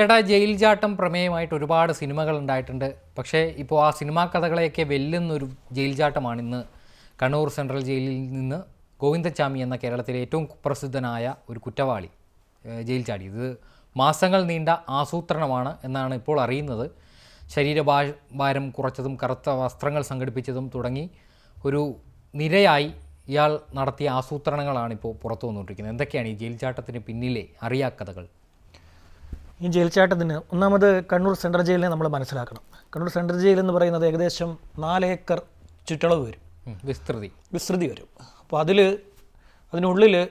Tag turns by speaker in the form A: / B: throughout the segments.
A: ചേട്ടാ ജയിൽ ചാട്ടം പ്രമേയമായിട്ട് ഒരുപാട് സിനിമകൾ ഉണ്ടായിട്ടുണ്ട്. പക്ഷേ ഇപ്പോൾ ആ സിനിമാ കഥകളെയൊക്കെ വെല്ലുന്നൊരു ജയിൽ ചാട്ടമാണ് ഇന്ന് കണ്ണൂർ സെൻട്രൽ ജയിലിൽ നിന്ന് ഗോവിന്ദച്ചാമി എന്ന കേരളത്തിലെ ഏറ്റവും പ്രസിദ്ധനായ ഒരു കുറ്റവാളി ജയിൽ ചാടി ഇത് മാസങ്ങൾ നീണ്ട ആസൂത്രണമാണ് എന്നാണ് ഇപ്പോൾ അറിയുന്നത്. ശരീരഭാ ഭാരം കുറച്ചതും കറുത്ത വസ്ത്രങ്ങൾ സംഘടിപ്പിച്ചതും തുടങ്ങി ഒരു നിരയായി ഇയാൾ നടത്തിയ ആസൂത്രണങ്ങളാണ് ഇപ്പോൾ പുറത്തു വന്നുകൊണ്ടിരിക്കുന്നത്. എന്തൊക്കെയാണ് ഈ ജയിൽ ചാട്ടത്തിന് പിന്നിലെ അറിയാക്കഥകൾ?
B: ഈ ജയിൽ ചാട്ടത്തിന് ഒന്നാമത് കണ്ണൂർ സെൻട്രൽ ജയിലിനെ നമ്മൾ മനസ്സിലാക്കണം. കണ്ണൂർ സെൻട്രൽ ജയിൽ എന്ന് പറയുന്നത് ഏകദേശം നാല് ഏക്കർ ചുറ്റളവ് വരും.
A: വിസ്തൃതി.
B: വിസ്തൃതി വരും. അപ്പോൾ അതിൽ അതിനുള്ളിൽ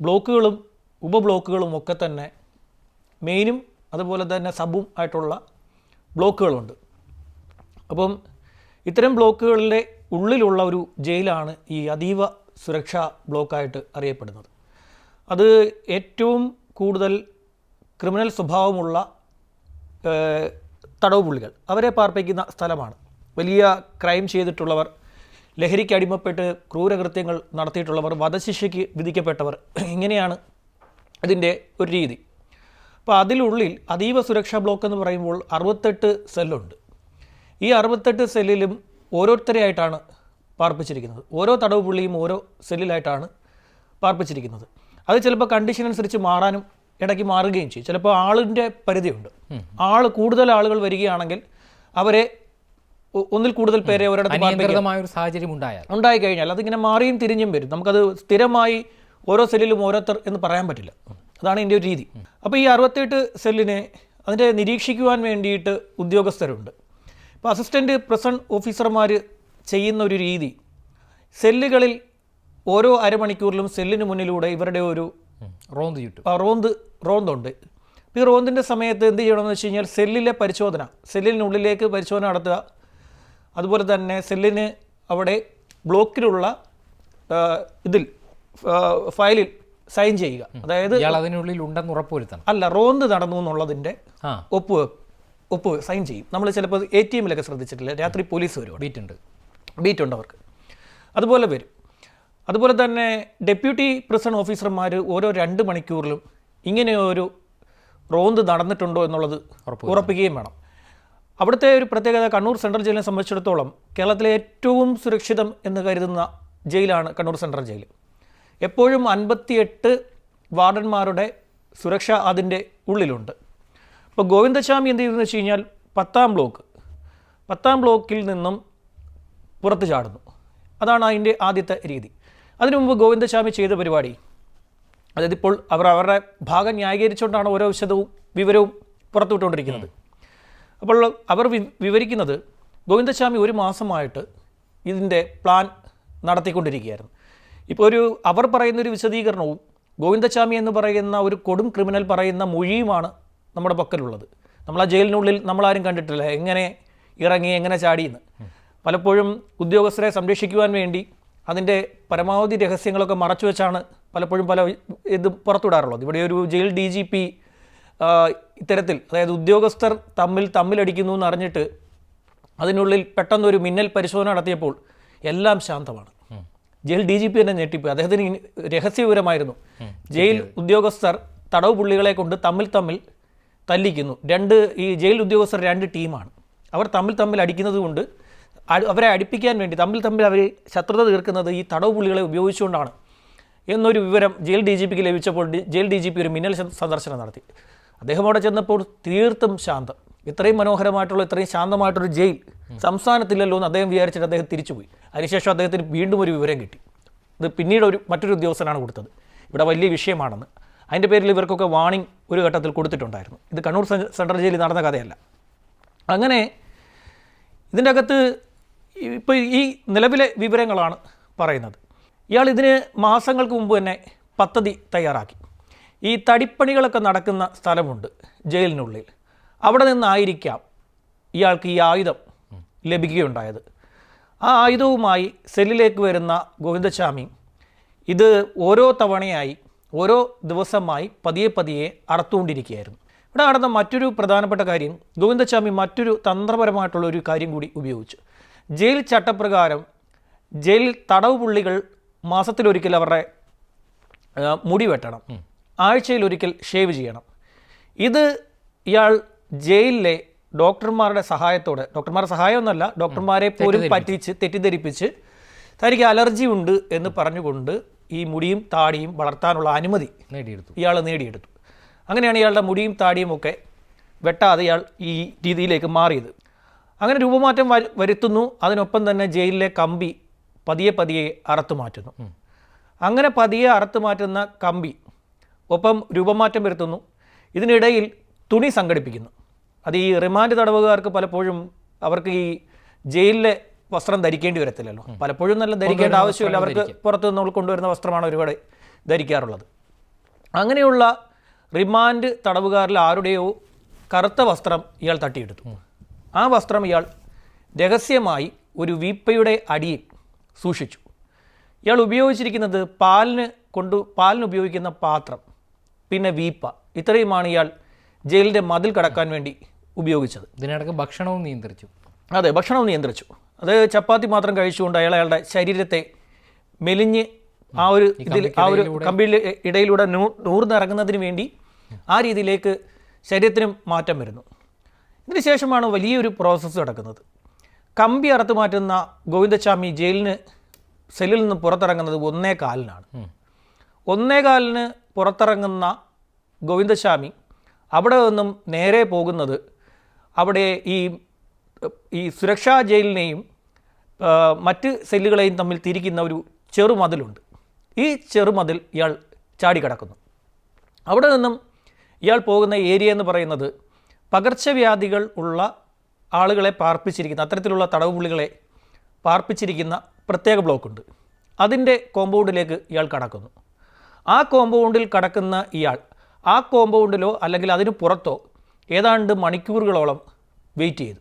B: ബ്ലോക്കുകളും ഉപബ്ലോക്കുകളും ഒക്കെ തന്നെ മെയിനും അതുപോലെ തന്നെ സബും ആയിട്ടുള്ള ബ്ലോക്കുകളുണ്ട്. അപ്പം ഇത്തരം ബ്ലോക്കുകളിലെ ഉള്ളിലുള്ള ഒരു ജയിലാണ് ഈ അതീവ സുരക്ഷാ ബ്ലോക്കായിട്ട് അറിയപ്പെടുന്നത്. അത് ഏറ്റവും കൂടുതൽ ക്രിമിനൽ സ്വഭാവമുള്ള തടവ് പുള്ളികൾ അവരെ പാർപ്പിക്കുന്ന സ്ഥലമാണ്. വലിയ ക്രൈം ചെയ്തിട്ടുള്ളവർ ലഹരിക്ക് അടിമപ്പെട്ട് ക്രൂരകൃത്യങ്ങൾ നടത്തിയിട്ടുള്ളവർ വധശിക്ഷയ്ക്ക് വിധിക്കപ്പെട്ടവർ ഇങ്ങനെയാണ് ഇതിന്റെ ഒരു രീതി. അപ്പോൾ അതിലുള്ളിൽ അതീവ സുരക്ഷാ ബ്ലോക്ക് എന്ന് പറയുമ്പോൾ അറുപത്തെട്ട് സെല്ലുണ്ട്. ഈ അറുപത്തെട്ട് സെല്ലിലും ഓരോരുത്തരെയായിട്ടാണ് പാർപ്പിച്ചിരിക്കുന്നത്. ഓരോ തടവ് പുള്ളിയും ഓരോ സെല്ലിലായിട്ടാണ് പാർപ്പിച്ചിരിക്കുന്നത്. അത് ചിലപ്പോൾ കണ്ടീഷൻ അനുസരിച്ച് മാറാനും ഇടയ്ക്ക് മാറുകയും ചെയ്യും. ചിലപ്പോൾ ആളിന്റെ പരിധിയുണ്ട്. ആൾ കൂടുതൽ ആളുകൾ വരികയാണെങ്കിൽ അവരെ ഒന്നിൽ കൂടുതൽ പേരെ ഒരിടത്ത്
A: ഒരു സാഹചര്യം ഉണ്ടായാൽ.
B: ഉണ്ടായി കഴിഞ്ഞാൽ അതിങ്ങനെ മാറിയും തിരിഞ്ഞും വരും. നമുക്കത് സ്ഥിരമായി ഓരോ സെല്ലിലും ഓരോരുത്തർ എന്ന് പറയാൻ പറ്റില്ല. അതാണ് ഇതിന്റെ ഒരു രീതി. അപ്പോൾ ഈ അറുപത്തെട്ട് സെല്ലിനെ അതിന്റെ നിരീക്ഷിക്കുവാൻ വേണ്ടിയിട്ട് ഉദ്യോഗസ്ഥരുണ്ട്. ഇപ്പോൾ അസിസ്റ്റന്റ് പ്രസന്റ് ഓഫീസർമാർ ചെയ്യുന്ന ഒരു രീതി സെല്ലുകളിൽ ഓരോ അരമണിക്കൂറിലും സെല്ലിന് മുന്നിലൂടെ ഇവരുടെ ഒരു
A: റോന്ത് ചുറ്റും
B: ആ, റോന്ത് റോന്തുണ്ട്. ഈ റോന്തിന്റെ സമയത്ത് എന്ത് ചെയ്യണമെന്ന് വെച്ച് കഴിഞ്ഞാൽ സെല്ലിലെ പരിശോധന സെല്ലിനുള്ളിലേക്ക് പരിശോധന നടത്തുക. അതുപോലെ തന്നെ സെല്ലിന് അവിടെ ബ്ലോക്കിലുള്ള ഇതിൽ ഫയലിൽ സൈൻ ചെയ്യുക. അതായത്
A: അതിനുള്ളിൽ ഉണ്ടെന്ന് ഉറപ്പുവരുത്തണം.
B: അല്ല റോന്ത് നടന്നു
A: എന്നുള്ളതിന്റെ
B: ഒപ്പ് ഒപ്പ് സൈൻ ചെയ്യും. നമ്മൾ ചിലപ്പോൾ എ ടി എമ്മിലൊക്കെ ശ്രദ്ധിച്ചിട്ടില്ല? രാത്രി പോലീസ് വരും ബീറ്റുണ്ട്.
A: ബീറ്റ് ഉണ്ട്
B: ബീറ്റ് ഉണ്ട് അവർക്ക്. അതുപോലെ വരും. അതുപോലെ തന്നെ ഡെപ്യൂട്ടി പ്രസിഡന്റ് ഓഫീസർമാർ ഓരോ രണ്ട് മണിക്കൂറിലും ഇങ്ങനെ ഒരു റോന്ത് നടന്നിട്ടുണ്ടോ എന്നുള്ളത് ഉറപ്പിക്കുകയും വേണം. അവിടുത്തെ ഒരു പ്രത്യേകത കണ്ണൂർ സെൻട്രൽ ജയിലിനെ സംബന്ധിച്ചിടത്തോളം കേരളത്തിലെ ഏറ്റവും സുരക്ഷിതം എന്ന് കരുതുന്ന ജയിലാണ് കണ്ണൂർ സെൻട്രൽ ജയിൽ. എപ്പോഴും അൻപത്തിയെട്ട് വാർഡന്മാരുടെ സുരക്ഷ അതിന്റെ ഉള്ളിലുണ്ട്. ഇപ്പോൾ ഗോവിന്ദസ്വാമി എന്ത് ചെയ്തെന്ന് വെച്ച് കഴിഞ്ഞാൽ പത്താം ബ്ലോക്ക് പത്താം ബ്ലോക്കിൽ നിന്നും പുറത്ത് ചാടുന്നു. അതാണ് അതിന്റെ ആദ്യത്തെ രീതി. അതിനു മുമ്പ് ഗോവിന്ദസ്വാമി ചെയ്ത പരിപാടി. അതായത് ഇപ്പോൾ അവർ അവരുടെ ഭാഗം ന്യായീകരിച്ചുകൊണ്ടാണ് ഓരോ വിശദവും വിവരവും പുറത്തുവിട്ടുകൊണ്ടിരിക്കുന്നത്. അപ്പോൾ അവർ വിവരിക്കുന്നത് ഗോവിന്ദസ്വാമി ഒരു മാസമായിട്ട് ഇതിന്റെ പ്ലാൻ നടത്തിക്കൊണ്ടിരിക്കുകയായിരുന്നു. ഇപ്പോൾ ഒരു അവർ പറയുന്ന ഒരു വിശദീകരണവും ഗോവിന്ദസ്വാമി എന്ന് പറയുന്ന ഒരു കൊടും ക്രിമിനൽ പറയുന്ന മൊഴിയുമാണ് നമ്മുടെ പക്കലുള്ളത്. നമ്മൾ ആ ജയിലിനുള്ളിൽ നമ്മളാരും കണ്ടിട്ടില്ല. എങ്ങനെ ഇറങ്ങി എങ്ങനെ ചാടിയെന്ന്. പലപ്പോഴും ഉദ്യോഗസ്ഥരെ സംരക്ഷിക്കുവാൻ വേണ്ടി അതിന്റെ പരമാവധി രഹസ്യങ്ങളൊക്കെ മറച്ചു വെച്ചാണ് പലപ്പോഴും പല ഇത് പുറത്തുവിടാറുള്ളത്. ഇവിടെ ഒരു ജയിൽ ഡി ജി പി ഇത്തരത്തിൽ അതായത് ഉദ്യോഗസ്ഥർ തമ്മിൽ തമ്മിലടിക്കുന്നു എന്ന് അറിഞ്ഞിട്ട് അതിനുള്ളിൽ പെട്ടെന്നൊരു മിന്നൽ പരിശോധന നടത്തിയപ്പോൾ എല്ലാം ശാന്തമാണ്. ജയിൽ ഡി ജി പി തന്നെ ഞെട്ടിപ്പോയി. അദ്ദേഹത്തിന് രഹസ്യവിവരമായിരുന്നു ജയിൽ ഉദ്യോഗസ്ഥർ തടവ് പുള്ളികളെ കൊണ്ട് തമ്മിൽ തമ്മിൽ തല്ലിക്കുന്നു. രണ്ട് ഈ ജയിൽ ഉദ്യോഗസ്ഥർ രണ്ട് ടീമാണ്. അവർ തമ്മിൽ തമ്മിൽ അടിക്കുന്നത് കൊണ്ട് അവരെ അടുപ്പിക്കാൻ വേണ്ടി തമ്മിൽ തമ്മിൽ അവർ ശത്രുത തീർക്കുന്നത് ഈ തടവ് പുള്ളികളെ ഉപയോഗിച്ചുകൊണ്ടാണ്. എന്നൊരു വിവരം ജയിൽ ഡി ജി പിക്ക് ലഭിച്ചപ്പോൾ ജയിൽ ഡി ജി പി ഒരു മിന്നൽ സന്ദർശനം നടത്തി. അദ്ദേഹം അവിടെ ചെന്നപ്പോൾ തീർത്തും ശാന്തം. ഇത്രയും മനോഹരമായിട്ടുള്ള ഇത്രയും ശാന്തമായിട്ടൊരു ജയിൽ സംസ്ഥാനത്തില്ലല്ലോ എന്ന് അദ്ദേഹം വിചാരിച്ചിട്ട് അദ്ദേഹം തിരിച്ചുപോയി. അതിനുശേഷം അദ്ദേഹത്തിന് വീണ്ടും ഒരു വിവരം കിട്ടി. ഇത് പിന്നീട് ഒരു മറ്റൊരു ഉദ്യോഗസ്ഥനാണ് കൊടുത്തത്. ഇവിടെ വലിയ വിഷയമാണെന്ന്. അതിന്റെ പേരിൽ ഇവർക്കൊക്കെ വാണിംഗ് ഒരു ഘട്ടത്തിൽ കൊടുത്തിട്ടുണ്ടായിരുന്നു. ഇത് കണ്ണൂർ സെൻട്രൽ ജയിലിൽ നടന്ന കഥയല്ല. അങ്ങനെ ഇതിന്റെ അകത്ത് ഇപ്പോൾ ഈ നിലവിലെ വിവരങ്ങളാണ് പറയുന്നത്. ഇയാൾ ഇതിന് മാസങ്ങൾക്ക് മുമ്പ് തന്നെ പദ്ധതി തയ്യാറാക്കി. ഈ തടിപ്പണികളൊക്കെ നടക്കുന്ന സ്ഥലമുണ്ട് ജയിലിനുള്ളിൽ. അവിടെ നിന്നായിരിക്കാം ഇയാൾക്ക് ഈ ആയുധം ലഭിക്കുകയുണ്ടായത്. ആ ആയുധവുമായി സെല്ലിലേക്ക് വരുന്ന ഗോവിന്ദസ്വാമി ഇത് ഓരോ തവണയായി ഓരോ ദിവസമായി പതിയെ പതിയെ അറുത്തുകൊണ്ടിരിക്കുകയായിരുന്നു. ഇവിടെ നടന്ന മറ്റൊരു പ്രധാനപ്പെട്ട കാര്യം ഗോവിന്ദസ്വാമി മറ്റൊരു തന്ത്രപരമായിട്ടുള്ള ഒരു കാര്യം കൂടി ഉപയോഗിച്ചു. ജയിൽ ചട്ടപ്രകാരം ജയിൽ തടവ് പുള്ളികൾ മാസത്തിലൊരിക്കൽ അവരുടെ മുടി വെട്ടണം. ആഴ്ചയിൽ ഒരിക്കൽ ഷേവ് ചെയ്യണം. ഇത് ഇയാൾ ജയിലിലെ ഡോക്ടർമാരുടെ സഹായത്തോടെ ഡോക്ടർമാരുടെ സഹായമൊന്നുമല്ല ഡോക്ടർമാരെ പോലും പറ്റിച്ച് തെറ്റിദ്ധരിപ്പിച്ച് തനിക്ക് അലർജി ഉണ്ട് എന്ന് പറഞ്ഞുകൊണ്ട് ഈ മുടിയും താടിയും വളർത്താനുള്ള അനുമതി
A: നേടിയെടുത്തു.
B: ഇയാൾ നേടിയെടുത്തു. അങ്ങനെയാണ് ഇയാളുടെ മുടിയും താടിയും ഒക്കെ വെട്ടാതെ ഇയാൾ ഈ രീതിയിലേക്ക് മാറിയത്. അങ്ങനെ രൂപമാറ്റം വരു- വരുത്തുന്നു. അതിനൊപ്പം തന്നെ ജയിലിലെ കമ്പി പതിയെ പതിയെ അറുത്തു മാറ്റുന്നു. അങ്ങനെ പതിയെ അറുത്തു മാറ്റുന്ന കമ്പി ഒപ്പം രൂപമാറ്റം വരുത്തുന്നു. ഇതിനിടയിൽ തുണി സംഘടിപ്പിക്കുന്നു. അത് ഈ റിമാൻഡ് തടവുകാർക്ക് പലപ്പോഴും അവർക്ക് ഈ ജയിലിലെ വസ്ത്രം ധരിക്കേണ്ടി വരത്തില്ലല്ലോ. പലപ്പോഴും നല്ല ധരിക്കേണ്ട ആവശ്യമില്ല. അവർക്ക് പുറത്തു നിന്ന് നമ്മൾ കൊണ്ടുവരുന്ന വസ്ത്രമാണ് ഒരുപാട് ധരിക്കാറുള്ളത്. അങ്ങനെയുള്ള റിമാൻഡ് തടവുകാരിൽ ആരുടെയോ കറുത്ത വസ്ത്രം ഇയാൾ തട്ടിയെടുത്തു. ആ വസ്ത്രം ഇയാൾ രഹസ്യമായി ഒരു വീപ്പയുടെ അടിയിൽ സൂക്ഷിച്ചു. ഇയാൾ ഉപയോഗിച്ചിരിക്കുന്നത് പാലിന് കൊണ്ടു പാലിന് ഉപയോഗിക്കുന്ന പാത്രം പിന്നെ വീപ്പ. ഇത്രയുമാണ് ഇയാൾ ജയിലിന്റെ മതിൽ കടക്കാൻ വേണ്ടി ഉപയോഗിച്ചത്.
A: ഇതിനിടക്ക് ഭക്ഷണവും നിയന്ത്രിച്ചു.
B: അതെ ഭക്ഷണവും നിയന്ത്രിച്ചു. അത് ചപ്പാത്തി മാത്രം കഴിച്ചുകൊണ്ട് അയാൾ അയാളുടെ ശരീരത്തെ മെലിഞ്ഞ് ആ ഒരു ഇതിൽ ആ ഒരു കമ്പിയിൽ ഇടയിലൂടെ നൂ നൂർന്നിറങ്ങുന്നതിന് വേണ്ടി ആ രീതിയിലേക്ക് ശരീരത്തിനും മാറ്റം വരുന്നു. ഇതിന് ശേഷമാണ് വലിയൊരു പ്രോസസ്സ് നടക്കുന്നത്. കമ്പി അറുത്ത് മാറ്റുന്ന ഗോവിന്ദസ്വാമി ജയിലിന് സെല്ലിൽ നിന്ന് പുറത്തിറങ്ങുന്നത് ഒന്നേ കാലിനാണ് ഒന്നേ കാലിന് പുറത്തിറങ്ങുന്ന ഗോവിന്ദസ്വാമി അവിടെ നിന്നും നേരെ പോകുന്നത് അവിടെ ഈ ഈ സുരക്ഷാ ജയിലിനെയും മറ്റ് സെല്ലുകളെയും തമ്മിൽ തിരിക്കുന്ന ഒരു ചെറുമതിലുണ്ട്. ഈ ചെറുമതിൽ ഇയാൾ ചാടിക്കടക്കുന്നു. അവിടെ നിന്നും ഇയാൾ പോകുന്ന ഏരിയ എന്ന് പറയുന്നത് പകർച്ചവ്യാധികൾ ഉള്ള ആളുകളെ പാർപ്പിച്ചിരിക്കുന്ന അത്തരത്തിലുള്ള തടവുപുള്ളികളെ പാർപ്പിച്ചിരിക്കുന്ന പ്രത്യേക ബ്ലോക്കുണ്ട്. അതിന്റെ കോമ്പൗണ്ടിലേക്ക് ഇയാൾ കടക്കുന്നു. ആ കോമ്പൗണ്ടിൽ കടക്കുന്ന ഇയാൾ ആ കോമ്പൗണ്ടിലോ അല്ലെങ്കിൽ അതിന് പുറത്തോ ഏതാണ്ട് മണിക്കൂറുകളോളം വെയിറ്റ് ചെയ്തു.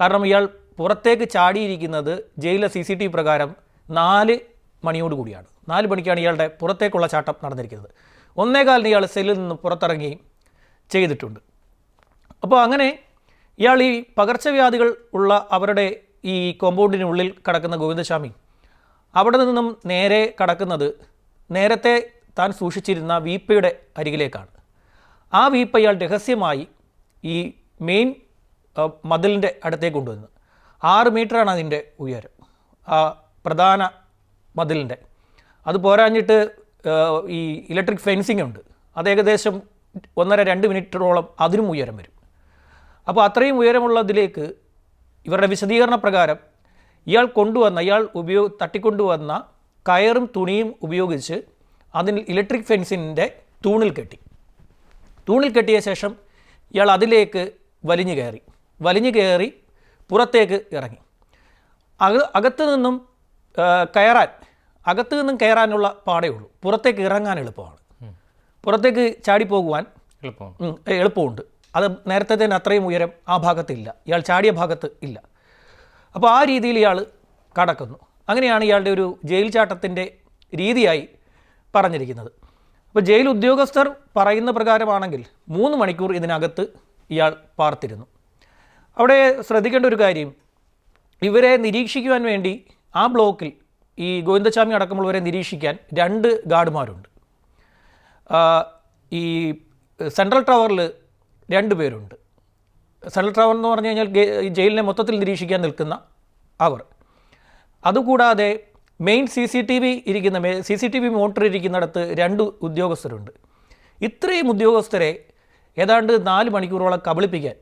B: കാരണം ഇയാൾ പുറത്തേക്ക് ചാടിയിരിക്കുന്നത് ജയിലിലെ സി സി ടി പ്രകാരം നാല് മണിയോട് കൂടിയാണ്. നാല് മണിക്കാണ് ഇയാളുടെ പുറത്തേക്കുള്ള ചാട്ടം നടന്നിരിക്കുന്നത്. ഒന്നേകാലിന് ഇയാൾ സെല്ലിൽ നിന്ന് പുറത്തിറങ്ങി ചെയ്തിട്ടുണ്ട്. അപ്പോൾ അങ്ങനെ ഇയാൾ ഈ പകർച്ചവ്യാധികൾ ഉള്ള അവരുടെ ഈ കോമ്പൗണ്ടിനുള്ളിൽ കടക്കുന്ന ഗോവിന്ദസ്വാമി അവിടെ നിന്നും നേരെ കടക്കുന്നത് നേരത്തെ താൻ സൂക്ഷിച്ചിരുന്ന വീപ്പയുടെ അരികിലേക്കാണ്. ആ വീപ്പ ഇയാൾ രഹസ്യമായി ഈ മെയിൻ മതിലിന്റെ അടുത്തേക്ക് കൊണ്ടുവന്നു ആറ് മീറ്ററാണ് അതിന്റെ ഉയരം. ആ പ്രധാന മതിലിന്റെ അത് പോരാഞ്ഞിട്ട് ഈ ഇലക്ട്രിക് ഫെൻസിംഗ് ഉണ്ട്. അത് ഏകദേശം ഒന്നര രണ്ട് മിനിറ്ററോളം അതിനും ഉയരം വരും. അപ്പോൾ അത്രയും ഉയരമുള്ളതിലേക്ക് ഇവരുടെ വിശദീകരണ പ്രകാരം ഇയാൾ കൊണ്ടുവന്ന ഇയാൾ ഉപയോഗ തട്ടിക്കൊണ്ടുവന്ന കയറും തുണിയും ഉപയോഗിച്ച് അതിൽ ഇലക്ട്രിക് ഫെൻസിന്റെ തൂണിൽ കെട്ടി. തൂണിൽ കെട്ടിയ ശേഷം ഇയാൾ അതിലേക്ക് വലിഞ്ഞു കയറി. വലിഞ്ഞു കയറി പുറത്തേക്ക് ഇറങ്ങി. അക അകത്ത് നിന്നും കയറാൻ അകത്ത് നിന്നും കയറാനുള്ള പാടേ ഉള്ളൂ. പുറത്തേക്ക് ഇറങ്ങാൻ എളുപ്പമാണ്. പുറത്തേക്ക് ചാടിപ്പോകുവാൻ
A: എളുപ്പമാണ്.
B: എളുപ്പമുണ്ട്. അത് നേരത്തെ തന്നെ അത്രയും ഉയരം ആ ഭാഗത്തില്ല. ഇയാൾ ചാടിയ ഭാഗത്ത് ഇല്ല. അപ്പോൾ ആ രീതിയിൽ ഇയാൾ കടക്കുന്നു. അങ്ങനെയാണ് ഇയാളുടെ ഒരു ജയിൽ ചാട്ടത്തിന്റെ രീതിയായി പറഞ്ഞിരിക്കുന്നത്. അപ്പോൾ ജയിൽ ഉദ്യോഗസ്ഥർ പറയുന്ന പ്രകാരമാണെങ്കിൽ മൂന്ന് മണിക്കൂർ ഇതിനകത്ത് ഇയാൾ പാർത്തിരുന്നു. അവിടെ ശ്രദ്ധിക്കേണ്ട ഒരു കാര്യം ഇവരെ നിരീക്ഷിക്കുവാൻ വേണ്ടി ആ ബ്ലോക്കിൽ ഈ ഗോവിന്ദസ്വാമി അടക്കമുള്ളവരെ നിരീക്ഷിക്കാൻ രണ്ട് ഗാർഡുമാരുണ്ട്. ഈ സെൻട്രൽ ടവറിൽ രണ്ട് പേരുണ്ട്. സെൻട്രൽ ട്രാവൽ എന്ന് പറഞ്ഞു കഴിഞ്ഞാൽ ജയിലിനെ മൊത്തത്തിൽ നിരീക്ഷിക്കാൻ നിൽക്കുന്ന അവർ. അതുകൂടാതെ main C C T V ഇരിക്കുന്ന C C T V motor ഇരിക്കുന്നിടത്ത് രണ്ട് ഉദ്യോഗസ്ഥരുണ്ട്. ഇത്രയും ഉദ്യോഗസ്ഥരെ ഏതാണ്ട് നാല് മണിക്കൂറോളം കബളിപ്പിക്കാൻ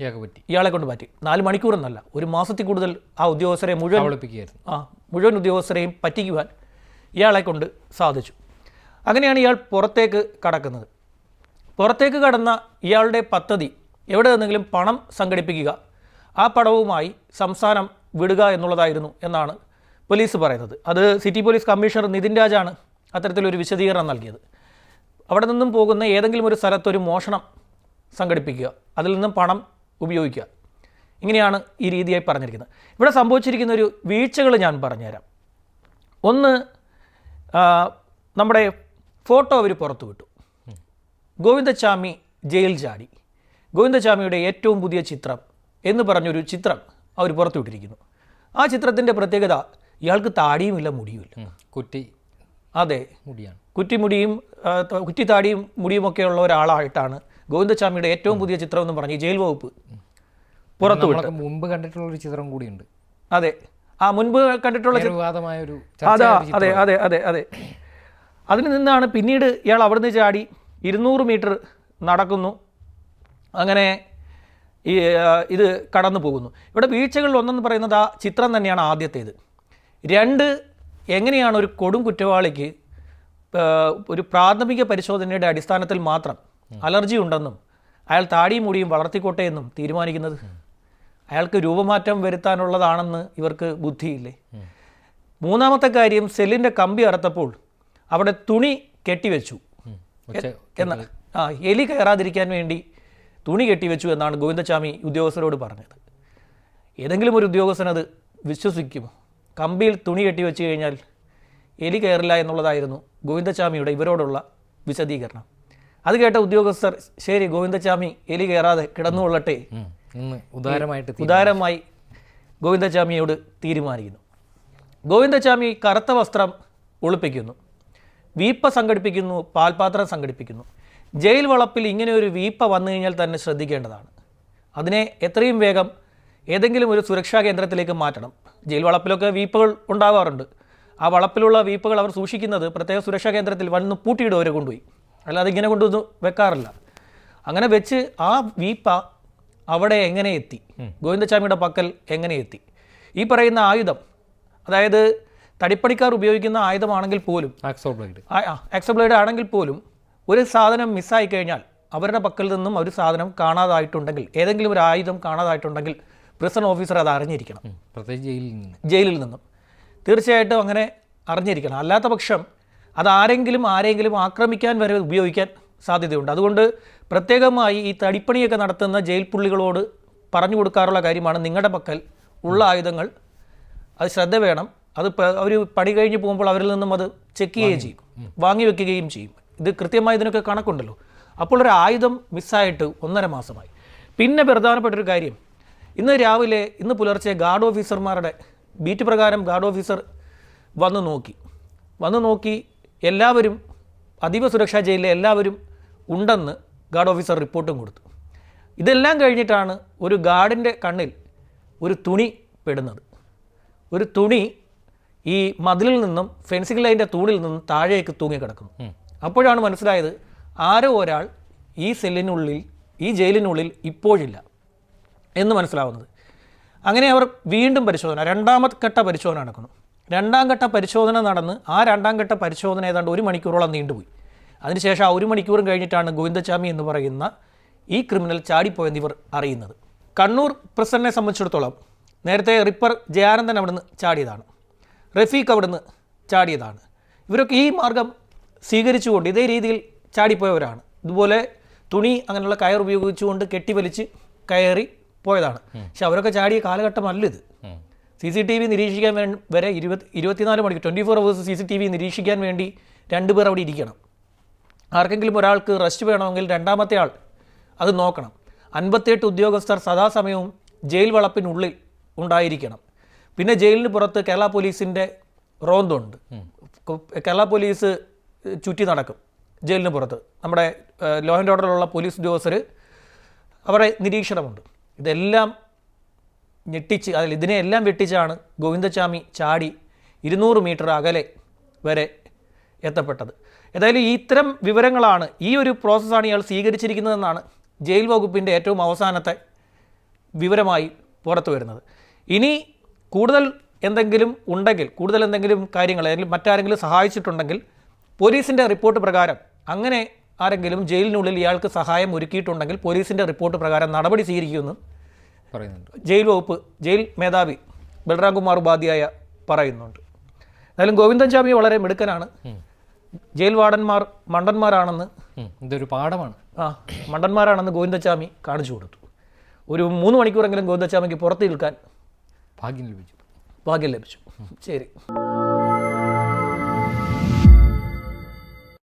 A: ഇയാൾക്ക് പറ്റി.
B: ഇയാളെ കൊണ്ട് പറ്റി. നാല് മണിക്കൂറെന്നല്ല ഒരു മാസത്തിൽ കൂടുതൽ ആ ഉദ്യോഗസ്ഥരെ മുഴുവൻ
A: കബളിപ്പിക്കുകയായിരുന്നു.
B: ആ മുഴുവൻ ഉദ്യോഗസ്ഥരെയും പറ്റിക്കുവാൻ ഇയാളെ കൊണ്ട് സാധിച്ചു. അങ്ങനെയാണ് ഇയാൾ പുറത്തേക്ക് കടക്കുന്നത്. പുറത്തേക്ക് കടന്ന ഇയാളുടെ പദ്ധതി എവിടെ നിന്നെങ്കിലും പണം സംഘടിപ്പിക്കുക. ആ പണവുമായി സംസ്ഥാനം വിടുക എന്നുള്ളതായിരുന്നു എന്നാണ് പോലീസ് പറയുന്നത്. അത് സിറ്റി പോലീസ് കമ്മീഷണർ നിതിൻ രാജാണ് അത്തരത്തിലൊരു വിശദീകരണം നൽകിയത്. അവിടെ നിന്നും പോകുന്ന ഏതെങ്കിലും ഒരു സ്ഥലത്തൊരു മോഷണം സംഘടിപ്പിക്കുക. അതിൽ നിന്നും പണം ഉപയോഗിക്കുക. ഇങ്ങനെയാണ് ഈ രീതിയായി പറഞ്ഞിരിക്കുന്നത്. ഇവിടെ സംഭവിച്ചിരിക്കുന്ന ഒരു വീഴ്ചകൾ ഞാൻ പറഞ്ഞുതരാം. ഒന്ന് നമ്മുടെ ഫോട്ടോ അവർ പുറത്തു വിട്ടു ഗോവിന്ദച്ചാമി ജയിൽ ചാടി. ഗോവിന്ദച്ചാമിയുടെ ഏറ്റവും പുതിയ ചിത്രം എന്ന് പറഞ്ഞൊരു ചിത്രം അവർ പുറത്തുവിട്ടിരിക്കുന്നു. ആ ചിത്രത്തിന്റെ പ്രത്യേകത ഇയാൾക്ക് താടിയുമില്ല മുടിയുമില്ല.
A: കുറ്റി
B: അതെ.
A: മുടിയാണ്.
B: കുറ്റിമുടിയും കുറ്റിത്താടിയും മുടിയുമൊക്കെ ഉള്ള ഒരാളായിട്ടാണ് ഗോവിന്ദച്ചാമിയുടെ ഏറ്റവും പുതിയ ചിത്രം എന്ന് പറഞ്ഞ് ജയിൽ വകുപ്പ് പുറത്തു
A: മുമ്പ് കണ്ടിട്ടുള്ള ഒരു ചിത്രം കൂടിയുണ്ട്.
B: അതെ. ആ മുൻപ് കണ്ടിട്ടുള്ള
A: ഒരു വിവാദമായ ഒരു
B: അതാ അതെ അതെ അതെ അതെ. അതിൽ നിന്നാണ് പിന്നീട് ഇയാൾ അവിടുന്ന് ചാടി. ഇരുന്നൂറ് മീറ്റർ നടക്കുന്നു. അങ്ങനെ ഈ ഇത് കടന്നു പോകുന്നു. ഇവിടെ വീഴ്ചകളിൽ ഒന്നെന്ന് പറയുന്നത് ആ ചിത്രം തന്നെയാണ് ആദ്യത്തേത്. രണ്ട് എങ്ങനെയാണ് ഒരു കൊടും കുറ്റവാളിക്ക് ഒരു പ്രാഥമിക പരിശോധനയുടെ അടിസ്ഥാനത്തിൽ മാത്രം അലർജി ഉണ്ടെന്നും അയാൾ താടിയും മുടിയും വളർത്തിക്കോട്ടെ എന്നും തീരുമാനിക്കുന്നത്? അയാൾക്ക് രൂപമാറ്റം വരുത്താനുള്ളതാണെന്ന് ഇവർക്ക് ബുദ്ധിയില്ലേ? മൂന്നാമത്തെ കാര്യം സെല്ലിന്റെ കമ്പി അറുത്തപ്പോൾ അവിടെ തുണി കെട്ടിവെച്ചു. എന്ന ആ എലി കയറാതിരിക്കാൻ വേണ്ടി തുണി കെട്ടിവെച്ചു എന്നാണ് ഗോവിന്ദസ്വാമി ഉദ്യോഗസ്ഥരോട് പറഞ്ഞത്. ഏതെങ്കിലും ഒരു ഉദ്യോഗസ്ഥനത് വിശ്വസിക്കുമോ? കമ്പിയിൽ തുണി കെട്ടിവെച്ച് കഴിഞ്ഞാൽ എലി കയറില്ല എന്നുള്ളതായിരുന്നു ഗോവിന്ദസ്വാമിയുടെ ഇവരോടുള്ള വിശദീകരണം. അത് കേട്ട ഉദ്യോഗസ്ഥർ ശരി ഗോവിന്ദസ്വാമി എലി കയറാതെ കിടന്നുകൊള്ളട്ടെ.
A: ഉദാരമായിട്ട്
B: ഉദാരമായി ഗോവിന്ദസ്വാമിയോട് തീരുമാനിക്കുന്നു. ഗോവിന്ദസ്വാമി കറുത്ത വസ്ത്രം ഒളിപ്പിക്കുന്നു വീപ്പ സംഘടിപ്പിക്കുന്നു പാൽപാത്രം സംഘടിപ്പിക്കുന്നു. ജയിൽ വളപ്പിൽ ഇങ്ങനെ ഒരു വീപ്പ വന്നു കഴിഞ്ഞാൽ തന്നെ ശ്രദ്ധിക്കേണ്ടതാണ്. അതിനെ എത്രയും വേഗം ഏതെങ്കിലും ഒരു സുരക്ഷാ കേന്ദ്രത്തിലേക്ക് മാറ്റണം. ജയിൽ വളപ്പിലൊക്കെ വീപ്പകൾ ഉണ്ടാവാറുണ്ട്. ആ വളപ്പിലുള്ള വീപ്പകൾ അവർ സൂക്ഷിക്കുന്നത് പ്രത്യേക സുരക്ഷാ കേന്ദ്രത്തിൽ വന്ന് പൂട്ടിയിടും അവരെ കൊണ്ടുപോയി. അല്ലാതെ ഇങ്ങനെ കൊണ്ടുവന്ന് വെക്കാറില്ല. അങ്ങനെ വെച്ച് ആ വീപ്പ അവിടെ എങ്ങനെ എത്തി? ഗോവിന്ദസ്വാമിയുടെ പക്കൽ എങ്ങനെ എത്തി? ഈ പറയുന്ന ആയുധം അതായത് തടിപ്പണിക്കാർ ഉപയോഗിക്കുന്ന ആയുധമാണെങ്കിൽ പോലും
A: ആക്സോ ബ്ലേഡ്
B: എക്സബ്ലേഡ് ആണെങ്കിൽ പോലും ഒരു സാധനം മിസ്സായി കഴിഞ്ഞാൽ അവരുടെ പക്കൽ നിന്നും ഒരു സാധനം കാണാതായിട്ടുണ്ടെങ്കിൽ ഏതെങ്കിലും ഒരു ആയുധം കാണാതായിട്ടുണ്ടെങ്കിൽ പ്രിസൺ ഓഫീസർ അത് അറിഞ്ഞിരിക്കണം.
A: പ്രത്യേകിച്ച് ജയിലിൽ നിന്ന്.
B: ജയിലിൽ നിന്നും. തീർച്ചയായിട്ടും അങ്ങനെ അറിഞ്ഞിരിക്കണം. അല്ലാത്ത പക്ഷം അത് ആരെങ്കിലും ആരെങ്കിലും ആക്രമിക്കാൻ വരെ ഉപയോഗിക്കാൻ സാധ്യതയുണ്ട്. അതുകൊണ്ട് പ്രത്യേകമായി ഈ തടിപ്പണിയൊക്കെ നടത്തുന്ന ജയിൽ പുള്ളികളോട് പറഞ്ഞു കൊടുക്കാറുള്ള കാര്യമാണ് നിങ്ങളുടെ പക്കൽ ഉള്ള ആയുധങ്ങൾ. അത് ശ്രദ്ധ വേണം. അത് അവർ പണി കഴിഞ്ഞ് പോകുമ്പോൾ അവരിൽ നിന്നും അത് ചെക്ക് ചെയ്യുകയും ചെയ്യും. വാങ്ങി വെക്കുകയും ചെയ്യും. ഇത് കൃത്യമായി ഇതിനൊക്കെ കണക്കുണ്ടല്ലോ. അപ്പോൾ ഒരു ആയുധം മിസ്സായിട്ട് ഒന്നര മാസമായി. പിന്നെ പ്രധാനപ്പെട്ട ഒരു കാര്യം. ഇന്ന് രാവിലെ ഇന്ന് പുലർച്ചെ ഗാർഡ് ഓഫീസർമാരുടെ ബീറ്റ് പ്രകാരം ഗാർഡ് ഓഫീസർ വന്ന് നോക്കി. വന്ന് നോക്കി എല്ലാവരും അതീവ സുരക്ഷാ ജയിലിലെ എല്ലാവരും ഉണ്ടെന്ന് ഗാർഡ് ഓഫീസർ റിപ്പോർട്ടും കൊടുത്തു. ഇതെല്ലാം കഴിഞ്ഞിട്ടാണ് ഒരു ഗാർഡിന്റെ കണ്ണിൽ ഒരു തുണി പെടുന്നത്. ഒരു തുണി ഈ മതിലിൽ നിന്നും ഫെൻസിംഗ് ലൈന്റെ തൂണിൽ നിന്നും താഴേക്ക് തൂങ്ങിക്കിടക്കുന്നു അപ്പോഴാണ് മനസ്സിലായത് ആരോ ഒരാൾ ഈ സെല്ലിനുള്ളിൽ ഈ ജയിലിനുള്ളിൽ ഇപ്പോഴില്ല എന്ന് മനസ്സിലാവുന്നത്. അങ്ങനെ അവർ വീണ്ടും പരിശോധന രണ്ടാമത്തെ ഘട്ട പരിശോധന നടക്കുന്നു. രണ്ടാം ഘട്ട പരിശോധന നടന്ന് ആ രണ്ടാം ഘട്ട പരിശോധന ഏതാണ്ട് ഒരു മണിക്കൂറോളം നീണ്ടുപോയി. അതിനുശേഷം ആ ഒരു മണിക്കൂറും കഴിഞ്ഞിട്ടാണ് ഗോവിന്ദചാമി എന്ന് പറയുന്ന ഈ ക്രിമിനൽ ചാടിപ്പോയെന്ന് ഇവർ അറിയുന്നത്. കണ്ണൂർ പ്രസിഡന്റിനെ സംബന്ധിച്ചിടത്തോളം നേരത്തെ റിപ്പർ ജയാനന്ദൻ അവിടുന്ന് ചാടിയതാണ്. റഫീഖ് അവിടുന്ന് ചാടിയതാണ്. ഇവരൊക്കെ ഈ മാർഗം സ്വീകരിച്ചുകൊണ്ട് ഇതേ രീതിയിൽ ചാടിപ്പോയവരാണ്. ഇതുപോലെ തുണി അങ്ങനെയുള്ള കയർ ഉപയോഗിച്ചുകൊണ്ട് കെട്ടിവലിച്ച് കയറി പോയതാണ്. പക്ഷെ അവരൊക്കെ ചാടിയ കാലഘട്ടമല്ല ഇത്. സി സി ടി വി നിരീക്ഷിക്കാൻ വരെ ഇരുപത്തി ഇരുപത്തിനാല് മണിക്കൂർ twenty four hours C C T V നിരീക്ഷിക്കാൻ വേണ്ടി രണ്ടുപേർ അവിടെ ഇരിക്കണം. ആർക്കെങ്കിലും ഒരാൾക്ക് റെസ്റ്റ് വേണമെങ്കിൽ രണ്ടാമത്തെ ആൾ അത് നോക്കണം. അൻപത്തിയെട്ട് ഉദ്യോഗസ്ഥർ സദാസമയവും ജയിൽ വളപ്പിനുള്ളിൽ ഉണ്ടായിരിക്കണം. പിന്നെ ജയിലിന് പുറത്ത് കേരള പോലീസിന്റെ റോന്തുണ്ട്. കേരള പോലീസ് ചുറ്റി നടക്കും ജയിലിന് പുറത്ത്. നമ്മുടെ ലോ ആൻഡ് ഓർഡറിലുള്ള പോലീസ് ഉദ്യോഗസ്ഥർ അവരുടെ നിരീക്ഷണമുണ്ട്. ഇതെല്ലാം ഞെട്ടിച്ച് അതിൽ ഇതിനെയെല്ലാം വെട്ടിച്ചാണ് ഗോവിന്ദസ്വാമി ചാടി ഇരുന്നൂറ് മീറ്റർ അകലെ വരെ എത്തപ്പെട്ടത്. ഏതായാലും ഈ ഇത്തരം വിവരങ്ങളാണ് ഈ ഒരു പ്രോസസ്സാണ് ഇയാൾ സ്വീകരിച്ചിരിക്കുന്നതെന്നാണ് ജയിൽ വകുപ്പിന്റെ ഏറ്റവും അവസാനത്തെ വിവരമായി പുറത്തു വരുന്നത് ഇനി കൂടുതൽ എന്തെങ്കിലും ഉണ്ടെങ്കിൽ കൂടുതൽ എന്തെങ്കിലും കാര്യങ്ങൾ അല്ലെങ്കിൽ മറ്റാരെങ്കിലും സഹായിച്ചിട്ടുണ്ടെങ്കിൽ പോലീസിന്റെ റിപ്പോർട്ട് പ്രകാരം അങ്ങനെ ആരെങ്കിലും ജയിലിനുള്ളിൽ ഇയാൾക്ക് സഹായം ഒരുക്കിയിട്ടുണ്ടെങ്കിൽ പോലീസിന്റെ റിപ്പോർട്ട് പ്രകാരം നടപടി സ്വീകരിക്കുമെന്ന്
A: പറയുന്നുണ്ട്.
B: ജയിൽ വകുപ്പ് ജയിൽ മേധാവി ബൽറാം കുമാർ ഉപാധ്യായ പറയുന്നുണ്ട്. എന്നാലും ഗോവിന്ദൻ ചാമി വളരെ മിടുക്കനാണ്. ജയിൽ വാർഡന്മാർ മണ്ടന്മാരാണെന്ന്
A: ഇതൊരു പാഠമാണ്.
B: ആ മണ്ടന്മാരാണെന്ന് ഗോവിന്ദച്ചാമി കാണിച്ചു കൊടുത്തു. ഒരു മൂന്ന് മണിക്കൂറെങ്കിലും ഗോവിന്ദച്ചാമിക്ക് പുറത്ത് നിൽക്കാൻ
A: ഭാഗ്യം ലഭിച്ചു.
B: ഭാഗ്യം ലഭിച്ചു. ശരി.